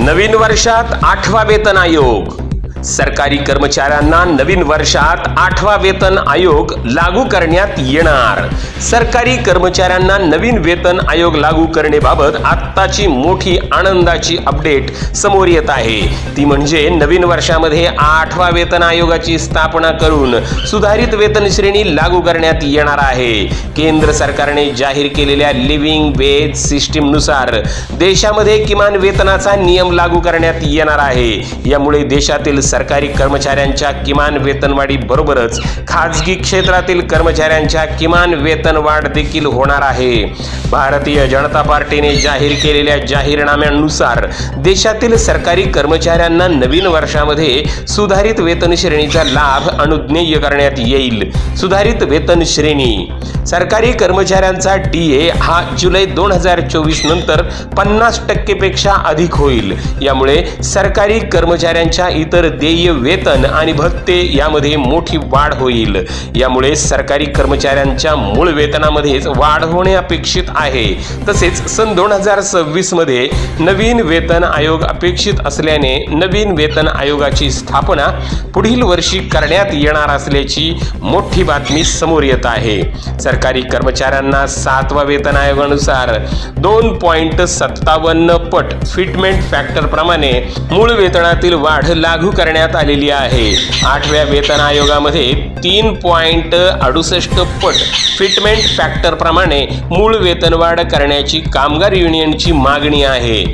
नवीन वर्षात आठवा वेतन आयोग. सरकारी कर्मचाऱ्यांना नवीन वर्षात आठवा वेतन आयोग लागू करण्यात येणार. सरकारी कर्मचाऱ्यांना नवीन वेतन आयोग लागू करण्याबाबत आत्ताची मोठी आनंदाची अपडेट समोर येत आहे. ती म्हणजे नवीन वर्षामध्ये आठवा वेतन आयोगाची स्थापना करून सुधारित वेतन श्रेणी लागू करण्यात येणार आहे. केंद्र सरकारने जाहीर केलेल्या लिव्हिंग वेज सिस्टीमनुसार देशामध्ये किमान वेतनाचा नियम लागू करण्यात येणार आहे. यामुळे देशातील सरकारी कर्मचाऱ्यांच्या किमान वेतनवाढी बरोबरच खाजगी क्षेत्रातील कर्मचाऱ्यांच्या किमान वेतनवाढ देखील होणार आहे. भारतीय जनता पार्टीने जाहीर केलेल्या जाहीरनाम्यानुसार देशातील सरकारी कर्मचाऱ्यांना नवीन वर्षामध्ये सुधारित वेतन श्रेणीचा लाभ अनुज्ञेय करण्यात येईल. सुधारित वेतन श्रेणी. सरकारी कर्मचाऱ्यांचा डी ए हा जुलै दोन हजार चोवीस नंतर पन्नास टक्केपेक्षा अधिक होईल. यामुळे सरकारी कर्मचाऱ्यांच्या इतर देय वेतन आणि भत्ते यामध्ये मोठी वाढ होईल. यामुळे सरकारी कर्मचाऱ्यांच्या मूळ वेतनामध्येच वाढ होणे अपेक्षित आहे. तसेच सन दोन हजार सव्वीसमध्ये नवीन वेतन आयोग अपेक्षित असल्याने नवीन वेतन आयोगाची स्थापना पुढील वर्षी करण्यात येणार असल्याची मोठी बातमी समोर येत आहे. सरकारी कर्मचाऱ्यांना सातवा वेतन आयोगानुसार दोन पॉईंट सत्तावन्न पट फिटमेंट फॅक्टर प्रमाणे मूळ वेतनातील वाढ लागू करण्यात आलेली आहे. आठव्या वेतन आयोगामध्ये तीन पॉईंट अडुसष्ट पट फिटमेंट फॅक्टरप्रमाणे मूळ वेतनवाढ करण्याची कामगार युनियनची मागणी आहे.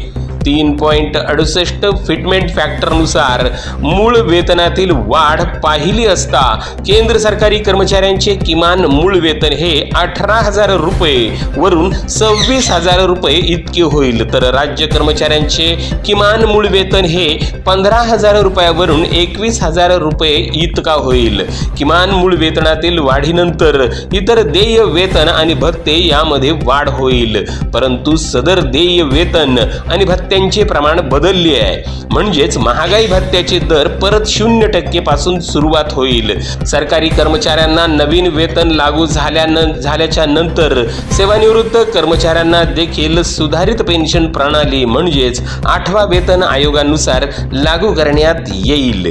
तीन पॉईंट अडुसष्ट फिटमेंट फॅक्टरनुसार मूळ वेतनातील वाढ पाहिली असता केंद्र सरकारी कर्मचाऱ्यांचे किमान मूळ वेतन हे अठरा हजार रुपये वरून सव्वीस हजार रुपये इतके होईल. तर राज्य कर्मचाऱ्यांचे किमान मूळ वेतन हे पंधरा हजार रुपयावरून एकवीस हजार रुपये इतका होईल. किमान मूळ वेतनातील वाढीनंतर इतर देय वेतन आणि भत्ते यामध्ये वाढ होईल. परंतु सदर देय वेतन आणि भत्ते भत्त्यांचे प्रमाण बदलले आहे. म्हणजेच महागाई भत्त्याचे दर परत शून्य टक्के पासून सुरुवात होईल. सरकारी कर्मचाऱ्यांना नवीन वेतन लागू झाल्यानं झाल्याच्यानंतर सेवानिवृत्त कर्मचाऱ्यांना देखील सुधारित पेन्शन प्रणाली म्हणजेच आठवा वेतन आयोगानुसार लागू करण्यात येईल.